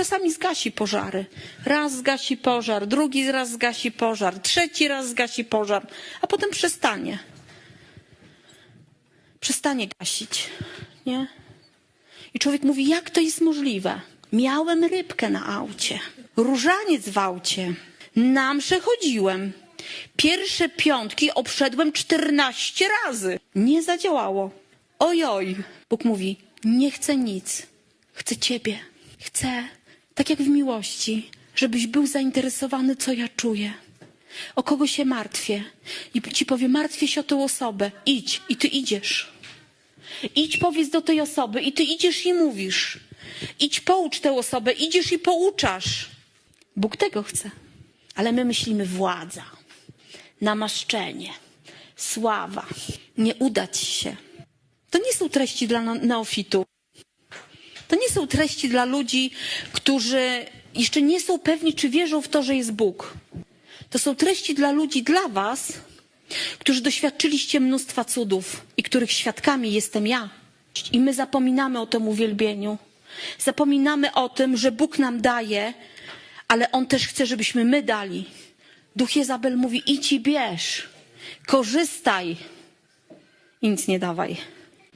czasami zgasi pożary. Raz zgasi pożar, drugi raz zgasi pożar, trzeci raz zgasi pożar, a potem przestanie. Przestanie gasić, nie? I człowiek mówi, jak to jest możliwe? Miałem rybkę na aucie, różaniec w aucie, na mszę chodziłem. Pierwsze piątki obszedłem 14 razy. Nie zadziałało. Ojoj. Bóg mówi, nie chcę nic. Chcę ciebie. Chcę, tak jak w miłości, żebyś był zainteresowany, co ja czuję. O kogo się martwię. I ci powie, martwię się o tę osobę. Idź. I ty idziesz. Idź powiedz do tej osoby i ty idziesz i mówisz. Idź poucz tę osobę, idziesz i pouczasz. Bóg tego chce. Ale my myślimy władza, namaszczenie, sława, nie udać się. To nie są treści dla neofitów. To nie są treści dla ludzi, którzy jeszcze nie są pewni, czy wierzą w to, że jest Bóg. To są treści dla ludzi, dla Was, którzy doświadczyliście mnóstwa cudów i których świadkami jestem ja. I my zapominamy o tym uwielbieniu. Zapominamy o tym, że Bóg nam daje, ale On też chce, żebyśmy my dali. Duch Jezabel mówi: idź i bierz, korzystaj i nic nie dawaj.